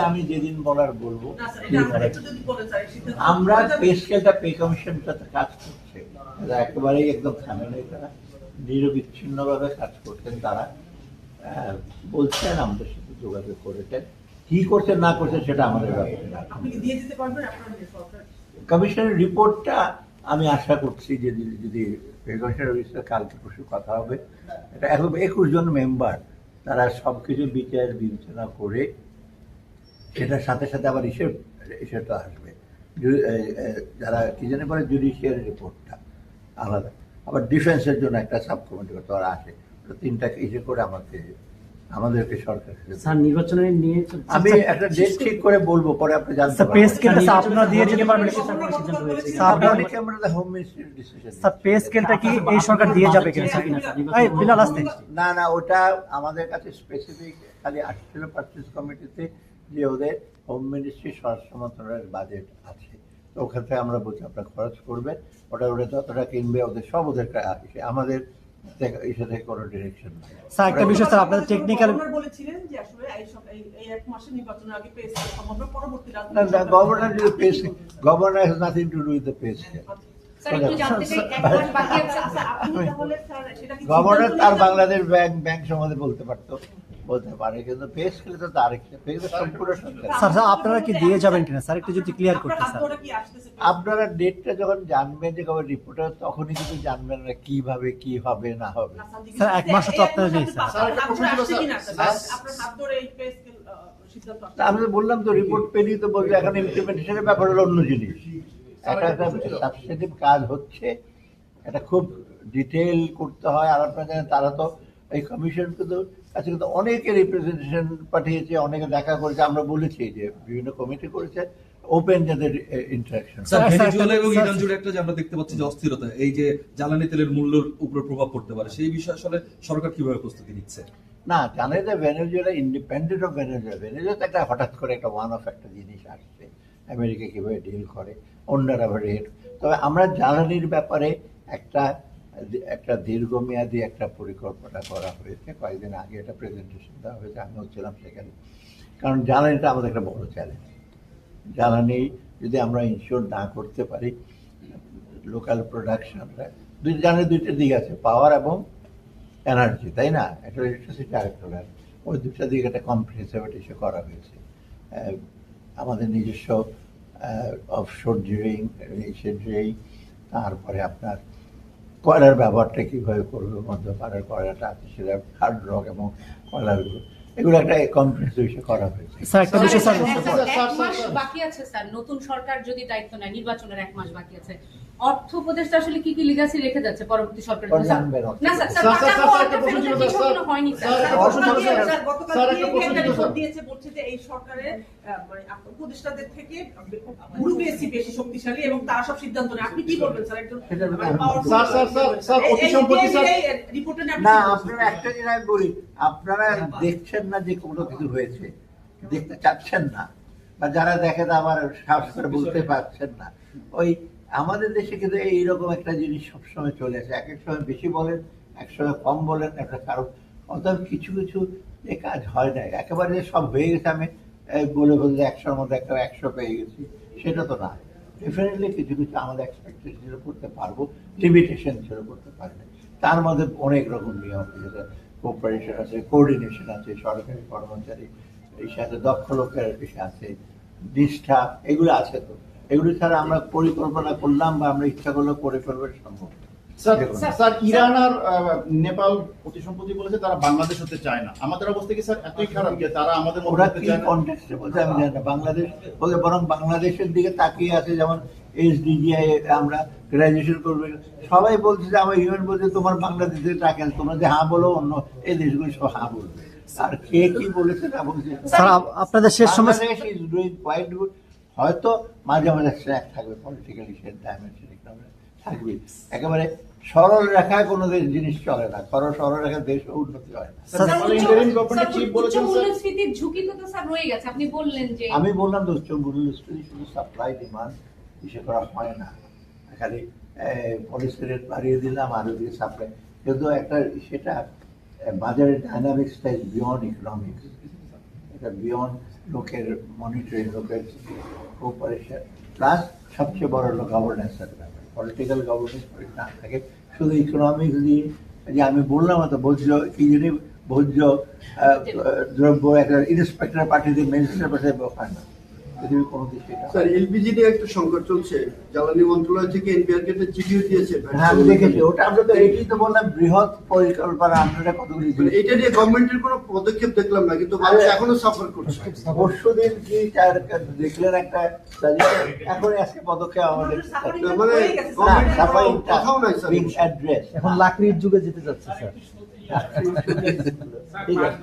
আমি যেদিন বলার বলব আমরা পে স্কেলটা পে কমিশনটাতে কাজ করছে। একেবারেই একদম থামেনি তারা নিরবিচ্ছিন্নভাবে কাজ করছেন তারা। বলছেন আমাদের সাথে যোগাযোগ করেছেন। কি করছেন না করছেন সেটা আমাদের কমিশনের রিপোর্টটা আমি আশা করছি যে যদি- কমিশনের কালকে পরশু কথা হবে এটা এখন একুশ জন মেম্বার তারা সব কিছু বিচার বিবেচনা করে সেটার সাথে সাথে আবার হিসেব আসবে। যারা কি জানে বলে জুডিশিয়ারি রিপোর্টটা আলাদা। আবার ডিফেন্সের জন্য একটা সাব কমিটি করতে আসে। তো তিনটা ইসে করে আমাকে আমাদেরকে সরকার স্যার নির্বাচনের নিয়ে আমি একটা ডেট ঠিক করে বলব পরে আপনি জানতে স্যার স্কেলটা আপনারা দিয়ে যেতে পারবেন স্যার, কোনো হয়েছে। স্যার, আপনারা- অনেকে আমরা হোম মিনিস্ট্রির ডিসিশন স্যার পে স্কেলটা কি এই সরকার দিয়ে যাবে কিনা স্যার? এই বিলাল আসতে না না ওটা আমাদের কাছে স্পেসিফিক খালি আসছিল পার্চেস কমিটিতে যে ওদের হোম মিনিস্ট্রি স্বরাষ্ট্র মন্ত্রণালয়ের বাজেট আছে। তো ওখান থেকে আমরা বলছি আপনারা খরচ করবেন। ওটা ওরা যতটা কিনবে ওদের সব ওদের কা- আমাদের স্যার একটা বিষয় স্যার আপনাদের টেকনিক্যাল গভর্নর বলেছিলেন যে আসলে এই সব এই এই এক মাসে নির্বাচনের আগে পেস সম্ভাবনা পরবর্তী গভর্নর যদি pace governor has nothing to do with the pace sir একটু জানতে চাই এক মাস বাকি আছে। আপনি তাহলে স্যার সেটা কি গভর্নর তার বাংলাদেশ ব্যাংক ব্যাংক সম্বন্ধে বলতে পারতো। বলতে পারে কিন্তু পেস খেলে তো তার পেস সম্পূর্ণ সরকার স্যার স্যার আপনারা কি দিয়ে যাবেন কিনা? স্যার একটু যদি ক্লিয়ার করতে স্যার আপনারা ডেটটা যখন জানবেন যে কবে রিপোর্টার তখনই কিন্তু জানবেন না কীভাবে কি হবে না হবে। স্যার, এক মাসও তো আপনারা নেই, স্যার। আমি তো বললাম তো রিপোর্ট পেলেই তো বলছি এখন ইমপ্লিমেন্টেশনের ব্যাপার হলো অন্য জিনিস। একটা একটা সাবস্টেটিভ কাজ হচ্ছে এটা খুব ডিটেল করতে হয় আর আপনারা তারা তো এই কমিশন কিন্তু কাছে কিন্তু অনেকে রিপ্রেজেন্টেশন পাঠিয়েছে অনেকে দেখা করেছে আমরা বলেছি যে বিভিন্ন কমিটি করেছে ওপেন যাদের ইন্টারাকশন স্যার ভেনেজুয়েলা এবং ইরান জুড়ে একটা যে আমরা দেখতে পাচ্ছি যে অস্থিরতা এই যে জ্বালানি তেলের মূল্যের উপরে প্রভাব পড়তে পারে সেই বিষয়ে আসলে সরকার কীভাবে প্রস্তুতি নিচ্ছে? না জানে যে Venezuela independent of Venezuela Venezuela একটা হঠাৎ করে একটা ওয়ান অফ একটা জিনিস আসছে আমেরিকা কীভাবে ডিল করে অন্যরা রেট। তবে আমরা জ্বালানির ব্যাপারে একটা একটা দীর্ঘমেয়াদী একটা পরিকল্পনা করা হয়েছে। কয়েকদিন আগে একটা প্রেজেন্টেশন দেওয়া হয়েছে, আমিও ছিলাম সেখানে। কারণ জ্বালানিটা আমাদের একটা বড় চ্যালেঞ্জ জ্বালানি যদি আমরা ইনশিওর না করতে পারি লোকাল প্রোডাকশনটা দুই জ্বালানির দুইটা দিক আছে পাওয়ার এবং এনার্জি তাই না? একটা ইলেকট্রিসিটি আরেকটা। ওই দুটা দিকে একটা কম্প্রিহেন্সিভ ইস্যু করা হয়েছে। আমাদের নিজস্ব ড্রিলিং ইসের ড্রিলিং তারপরে আপনার কয়লার ব্যবহারটা কীভাবে করবে মধ্যপাড়ার কয়লাটা আছে সেটা হার্ড রক এবং কয়লাগুলো এগুলো একটা কম্প্রিহেন্সিভ ইস্যু করা হয়েছে। স্যার একটা বিষয় স্যার। বাকি আছে স্যার। নতুন সরকার যদি দায়িত্ব নেয় নির্বাচনের এক মাস বাকি আছে। অর্থ উপদেষ্টা আসলে কি কি লিগাসি রেখে যাচ্ছে পরবর্তী সরকারের? না স্যার স্যার হয়নি স্যার। দিয়েছে বলছে যে এই মানে উপদেষ্টাদের থেকে বেশি শক্তিশালী এবং তারা সব সিদ্ধান্ত নেয়। আপনি কি বলবেন sir sir, sir, sir, sir, অতি স্যার। রিপোর্টে না আপনারা একটা জিনিস আমি বলি আপনারা দেখছেন না যে কোনো কিছু হয়েছে। দেখতে চাচ্ছেন না। বা যারা দেখে তা আবার সাহস করে বলতে পারছেন না। ওই আমাদের দেশে কিন্তু এইরকম একটা জিনিস সবসময় চলে আসে। এক এক সময় বেশি বলেন, এক সময় কম বলেন, একটা কারণ। অতএব কিছু কিছু যে কাজ হয় না, একেবারে সব হয়ে গেছে, আমি বলে বলতে একশোর মধ্যে একটা একশো পেয়ে গেছি, সেটা তো না ডেফিনেটলি কিছু কিছু আমাদের এক্সপেকটেশন করতে পারব লিমিটেশন ছিল করতে পারি না তার মধ্যে অনেক রকম নিয়ম আছে কোঅপারেশন আছে কোঅর্ডিনেশন আছে, সরকারি কর্মচারী এই সাথে দক্ষ লোকের আছে, নিষ্ঠা, এগুলো আছে তো। এগুলো ছাড়া আমরা পরিকল্পনা করলাম বা আমরা ইচ্ছা করলেও করে ফেলব সম্ভব স্যার ইরান আর নেপাল অতি সম্প্রতি বলেছে তারা বাংলাদেশ হতে চায় না। আমাদের অবস্থা কি স্যার এতই খারাপ যে তারা আমাদের ওরা কি কন্টেক্সটে বলছে আমি জানি না বাংলাদেশ বলে বরং বাংলাদেশের দিকে তাকিয়ে আছে যেমন এসডিজিআই আমরা গ্রাজুয়েশন করবে। সবাই বলছে যে আমার ইউএন বলছে তোমার বাংলাদেশে টাকা তোমরা যে হ্যাঁ বলো অন্য এই দেশগুলো সব হ্যাঁ বলবে। আর কে কি বলেছে না বলছে স্যার আপনাদের শেষ সময় ইজ ডুইং কোয়াইট গুড হয়তো মাঝে মাঝে স্ট্র্যাক থাকবে পলিটিক্যালি সে ডাইমেনশন থাকবে একেবারে সরল রেখায় কোনো দেশ জিনিস চলে না। সরল সরল রেখায় দেশ উন্নতি হয় না। স্যার স্যার, নেপালের উচ্চ- ইন্টারিম গভর্নমেন্ট স্যার, চিফ উচ্চ বলেছেন স্যার। মূল্যস্ফীতির ঝুঁকি তো তো স্যার রয়ে গেছে। আপনি বললেন যে আমি বললাম তো উচ্চ মূল্যস্ফীতি শুধু সাপ্লাই ডিমান্ড হিসেবে করা হয় না। খালি পলিসি রেট বাড়িয়ে দিলাম আর ওদিকে সাপ্লাই কিন্তু একটা সেটা বাজারের ডাইনামিক্সটা ইজ বিয়ন্ড ইকোনমিক্স এটা বিয়ন্ড লোকের মনিটরিং লোকের কোপারেশন প্লাস সবচেয়ে বড় হলো গভর্নেন্সের পলিটিক্যাল গভর্নেন্স না থাকে, শুধু ইকোনমিক দিয়ে যে আমি বললাম তো ভোজ্য কি জানি ভোজ্য দ্রব্য, একটা ইন্সপেক্টর পাঠিয়ে ম্যাজিস্ট্রেট পাঠিয়ে হয় না পৃথিবীর কোনো দেশে এটা স্যার এলপিজি নিয়ে একটা সংকট চলছে। জ্বালানি মন্ত্রণালয় থেকে এনপিআর কে একটা চিঠিও দিয়েছে। হ্যাঁ আমি দেখেছি ওটা আমরা তো এটাই তো বললাম বৃহৎ পরিকল্পনা আমরা কতগুলি মানে এটা নিয়ে গভর্নমেন্টের কোনো পদক্ষেপ দেখলাম না কিন্তু মানুষ এখনও সাফার করছে। পরশু দিন কি তার দেখলেন একটা এখন আজকে পদক্ষেপ আমাদের মানে। কথাও নাই, স্যার। বিং অ্যাড্রেস এখন লাকড়ির যুগে যেতে যাচ্ছে স্যার ঠিক আছে।